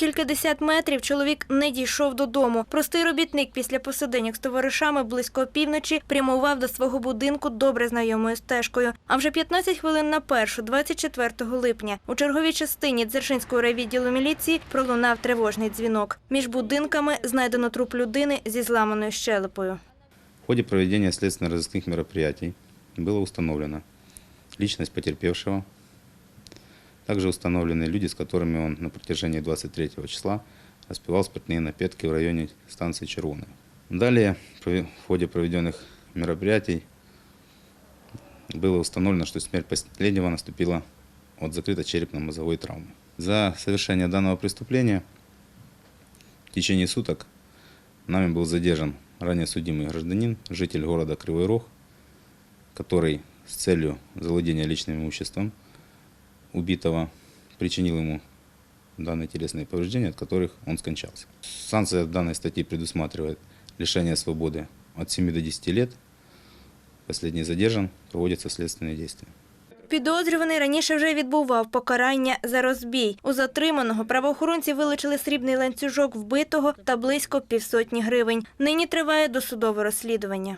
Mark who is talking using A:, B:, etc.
A: Кількадесят метрів чоловік не дійшов додому. Простий робітник після посиденьок з товаришами близько опівночі прямував до свого будинку добре знайомою стежкою. А вже 15 хвилин на першу, 24 липня, у черговій частині Дзержинського райвідділу міліції пролунав тривожний дзвінок. Між будинками знайдено труп людини зі зламаною щелепою.
B: В ходе проведения следственно-розыскных мероприятий было установлено личность потерпевшего, также установлены люди, с которыми он на протяжении 23 числа распивал спиртные напитки в районе станции Червоная. Далее, в ходе проведенных мероприятий было установлено, что смерть последнего наступила от закрытой черепно-мозговой травмы. За совершение данного преступления в течение суток нами был задержан ранее судимый гражданин, житель города Кривой Рог, который с целью завладения личным имуществом убитого причинил ему данные телесные повреждения, от которых он скончался. Санкция данной статьи предусматривает лишение свободы от 7 до 10 лет. Последний задержан, проводятся следственные действия.
A: Підозрюваний раніше вже відбував покарання за розбій. У затриманого правоохоронці вилучили срібний ланцюжок вбитого та близько півсотні гривень. Нині триває досудове розслідування.